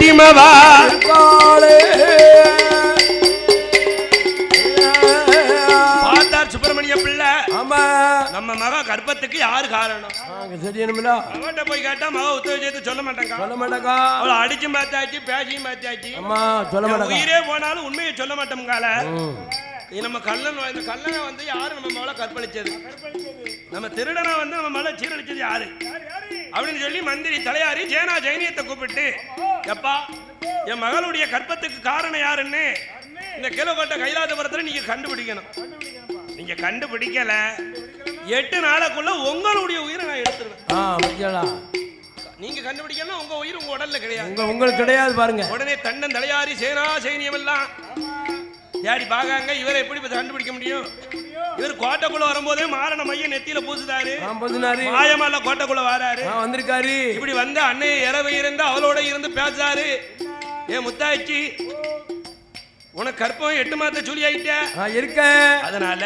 நம்மவா இருக்காளே. பார்த்தார் சுப்பிரமணிய பிள்ளை. ஆமா. நம்ம மக கர்ப்பத்துக்கு யாரு காரணம்? அங்க தெரியணுமில்ல அவன்கிட்ட போய் கேட்டா மக உத்தரவு சொல்ல மாட்டாங்க. சொல்ல மாட்டேக்கா அவளை அடிச்சும் பார்த்தாச்சு பேசியும் பார்த்தாச்சு. அம்மா சொல்ல என் மாட்டேக்கா உயிரே போனாலும் உண்மையை சொல்ல மாட்டோம்கால நம்ம கள்ளன் இந்த கள்ளனை வந்து யாரு நம்ம மகளை கற்பழிச்சது? நம்ம திருடனை வந்து நம்ம மகளை சீரழிச்சது யாரு? அப்படின்னு சொல்லி மந்திரி தலையாரி ஜெயனா ஜெயனியத்தை கூப்பிட்டு எப்பா என் மகளுடைய கற்பத்துக்கு காரணம் யாருன்னு? இந்த கிலோகோட்டை கைலாசபுரத்துல நீங்க கண்டுபிடிக்கணும். நீங்க கண்டுபிடிக்கல. எட்டு நாளைக்குள்ள உங்களுடைய உயிரை நான் எடுத்துருவேன். நீங்க கண்டுபிடிக்கணும் உங்க உயிர் உங்க உடல்ல கிடையாது. உங்க உங்களுக்கு கிடையாது பாருங்க. உடனே தன்னன் தலையாரி சேனா சைனியம் எல்லாம். யாடி பாகாங்க இவரை எப்படி கண்டுபிடிக்க முடியும்? இவர் கோட்டைக்குள்ள வரும்போதே மாரண மைய நெத்தியில பூசுதாரு. பதினாறு மாயமால கோட்டைக்குள்ள வராரு. வந்திருக்காரு. இப்படி வந்து அன்னை இரவு இருந்து அவளோட இருந்து பேசாரு. ஏ முத்தாச்சி உனக்கு கற்பம் எட்டு மாத்த சொல்லி ஆயிட்ட? இருக்க. அதனால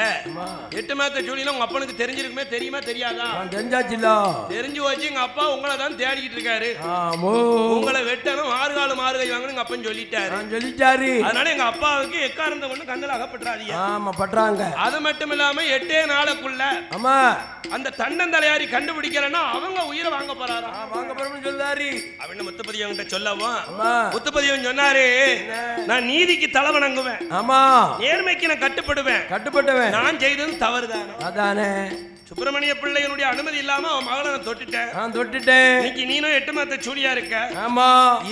எட்டு மாத்த சொல்லினா உங்க அப்பனுக்கு தெரிஞ்சிருக்குமே தெரியுமா தெரியாதா? ஆ தெரிஞ்சாச்சுல்ல. தெரிஞ்சு வச்சு எங்க அப்பா உங்களை தான் தேடிக்கிட்டு இருக்காரு. உங்களை வெட்டணும் மாறுகாலம் மாறுகை வாங்கணும் எங்க அப்பன் சொல்லிட்டாரு. சொல்லிட்டாரு. அதனால எங்க அப்பாவுக்கு எக்காரந்த ஒண்ணு கண்ணில் அகப்பட்டுறாதீங்க ஆமா பண்றாங்க அது மட்டும் இல்லாம எட்டே நாளுக்குள்ள ஆமா. அந்த தன்னந்தலையாரி கண்டுபிடிக்கலன்னா அவங்க உயிரை வாங்க போறாராம் ஆ, வாங்க போறோம்னு சொல்றாரு அப்படின்னு முத்துப்பதி அவங்கிட்ட சொல்லவும் ஆமா. முத்துப்பதிவன் சொன்னாரு நான் நீதிக்கு தலை வணங்குவேன் ஆமா. நேர்மைக்கு நான் கட்டுப்படுவேன். கட்டுப்பட்டவன். நான் செய்தது தவறுதானே? அதானே. சுப்பிரமணிய பிள்ளையனுடைய அனுமதி இல்லாம அவன் மகளை நான் தொட்டுட்டேன். நான் தொட்டுட்டேன். இன்னைக்கு நீனும் எட்டு மாத்த சூழியா இருக்க? ஆமா.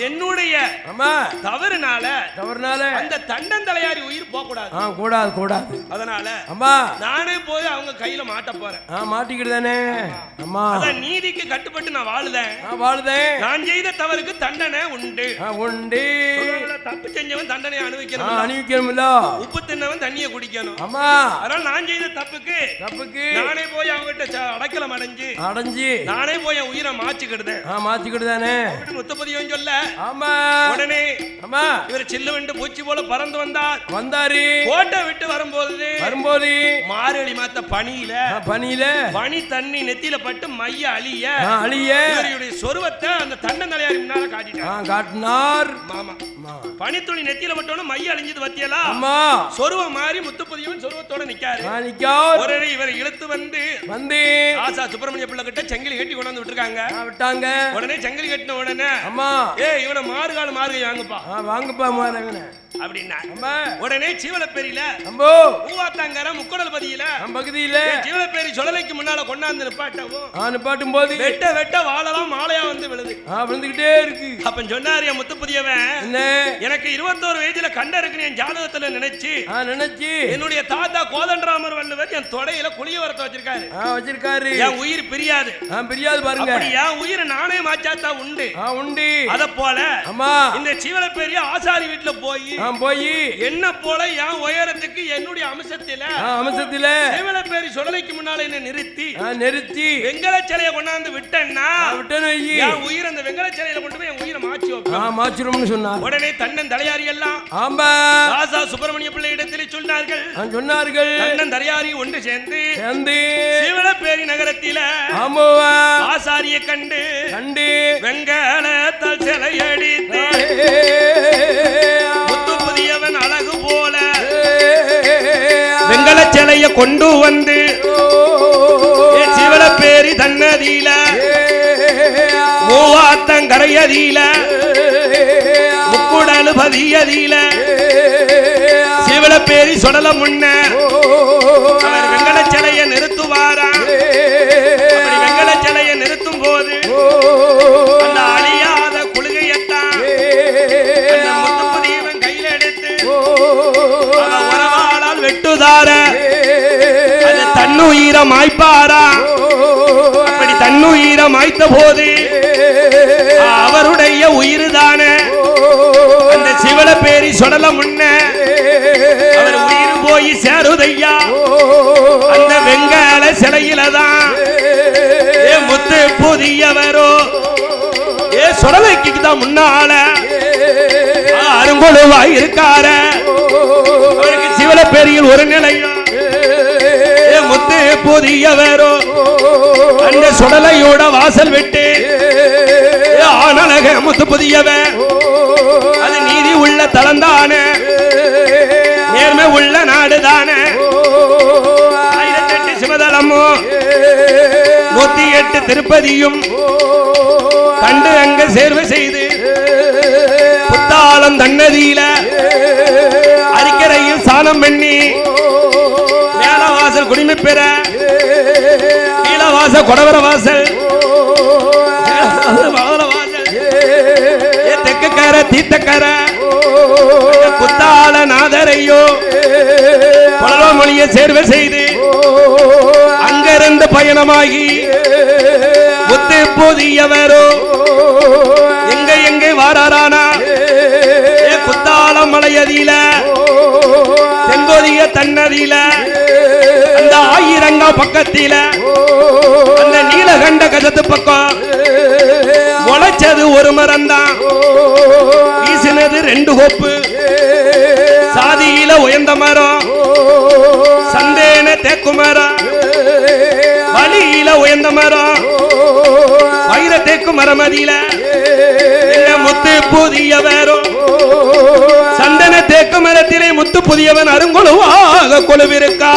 என்னுடைய ஆமா. தவறுனால தவறுனால அந்த தண்டந்தலையாரி உயிர் போக கூடாது. ஆ கூடாது கூடாது. அதனால ஆமா. நானே போய் அவங்க கையில மாட்ட போறேன். ஆ மாட்டிக்கிட்டு தானே. ஆமா. அதான் நீதிக்கு கட்டுப்பட்டு நான் வாழுதேன் நான் வாழுதேன் நான் செய்த தவறுக்கு தண்டனை உண்டு. ஆ உண்டு. தப்பு செஞ்சவன் தண்டனை அனுபவிக்கணும் அணிவிக்கணும்ல உப்பு தின்னவன் தண்ணியை குடிக்கணும். ஆமா. அதனால நான் செய்த தப்புக்கு தப்புக்கு நானே போய் அவங்ககிட்ட ச- அடைக்கலம் அடைஞ்சு அடைஞ்சு. நானே போய் என் உயிரை மாச்சிக்கிடுதேன் ஆ மாத்திக்கிட்டு தானே முத்தப்பதிவன் சொல்ல. ஆமா. உடனே ஆமா. இவர் சில்லு வெண்டு பூச்சி போல பறந்து வந்தார். வந்தாரு. கோட்டை விட்டு வரும்போது வரும்போது மாரளி மாத்த பனியில பனியில பனி தண்ணி நெத்தியில பட்டு மைய அழிய அழிய. இவருடைய சொருவத்தை அந்த தண்டந்தலையாரி முன்னால காட்டிட்டார். ஆ காட்டினார். மாமா. பனித்துளி நெத்தியில பட்டோன்னு மைய அழிஞ்சது பத்தியலா? ஆமா சொருவம் மாறி முத்துப்பதியவன் சொருவத்தோட நிக்காரு. உடனே இவரை இழுத்து வந்து வந்து ஆசா சுப்பிரமணிய பிள்ளை கிட்ட செங்கிலி கட்டி கொண்டாந்து விட்டுருக்காங்க. விட்டாங்க. உடனே செங்கிலி கட்டின உடனே ஆமா ஏ இவனை மாறுகால மாறுகை வாங்குப்பா வாங்கப்பா மாறவன. அப்படின்னா உடனே சீவலப்பேரியில அம்போ. பூவாத்தாங்கர முக்கடல் பதியில பகுதியில சீவலப்பேரி சுழலைக்கு முன்னால கொண்டாந்து நிப்பாட்டவும் நிப்பாட்டும் போது வெட்ட வெட்ட வாழலாம் மாலையா வந்து விழுது. விழுந்துகிட்டே இருக்கு. அப்ப சொன்னாரு என் முத்துப்புதியவன் எனக்கு இருபத்தோரு வயசுல கண்ட இருக்குன்னு என் ஜாதகத்துல நினைச்சு நினைச்சு. என்னுடைய தாத்தா கோதண்டராமர் வள்ளுவர் என் தொடையில குளிய வரத்த வச்சிருக்காரு. வச்சிருக்காரு. என் உயிர் பிரியாது. பிரியாது பாருங்க. என் உயிரை நானே மாச்சாத்தா உண்டு. உண்டு. அத போல இந்த சீவலப்பேரிய ஆசாரி வீட்டுல போய் போய் என்ன போல என் உயரத்துக்கு என்னுடைய அம்சத்தில? அம்சத்துல? சீவலப்பேரி சுடலைக்கு முன்னால என்ன நிறுத்தி. நிறுத்தி. வெங்கல சிலையை கொண்டாந்து விட்டேன்னா விட்டேன்னு. என் உயிர் அந்த வெங்கல சிலையில கொண்டு போய் என் உயிரை ஆ வைப்பேன். மாச்சிரும்னு சொன்னார். உடனே தன்னன் தலையாரி எல்லாம் ஆமா ராசா சுப்பிரமணிய பிள்ளை இடத்திலே சொன்னார்கள். சொன்னார்கள். தன்னன் தலையாரி ஒன்று சேர்ந்து சேர்ந்து சீவலப்பேரி நகரத்தில ஆமாவா ஆசாரிய கண்டு கண்டு. வெங்கலத்தால் சிலையடித்து கொண்டு வந்து ஏ சிவலப்பேரி தன்னதியில மூவாத்தங்கரையதியில முக்குடலு பதியதியில சிவலப்பேரி சொடல முன்ன. அவர் வெங்கல சிலைய நிறுத்துவாரா. தன்னுயிர மாய்ப்பாரா அப்படி தன்னுயிர மாய்த்த போது அவருடைய உயிர் தானே அந்த சிவல பேரி சொடல முன்ன அவர் உயிர் போய் சேருதையா? அந்த வெங்கால சிலையில தான் ஏ முத்து புதியவரோ? ஏ சொடலைக்கு தான் முன்னால? அருங்கொழுவா இருக்கார அவருக்கு சிவல பேரியில் ஒரு நிலையா புதியவரோ அந்த சுடலையோட வாசல் விட்டு ஆனநக முத்து புதியவர். அது நீதி உள்ள தளந்தான நேர்மை உள்ள நாடுதான. ஆயிரத்தெட்டு சிவதளமோ. நூத்தி எட்டு திருப்பதியும் கண்டு அங்க சேர்வு செய்து புத்தாளம் தன்னதியில அறிக்கரையில் சாணம் பண்ணி மேலவாசல் குடிமை பெற கீழவாசல் கொடவர வாசல். தெக்கக்கார தீத்தக்கார. ஏ புத்தாள நாதரையோ பலவ சேர்வை செய்து அங்கிருந்து பயணமாகி புத்து புதியவரோ எங்க எங்க வாராரானா? ஏ மலையதியில தெங்கோதிய தன்னதியில ஆயிரங்கா பக்கத்தில அந்த நீலகண்ட கஜத்து பக்கம் முளைச்சது ஒரு மரம்தான். வீசினது ரெண்டு கோப்பு. சாதியில உயர்ந்த மரம். சந்தேன தேக்கு மரம். வழியில உயர்ந்த மரம். வைர தேக்கு மரம் அதில முத்து புதிய வேறும் சந்தன தேக்கு மரத்திலே முத்து புதியவன் அருங்குழுவாக கொழுவிருக்கா.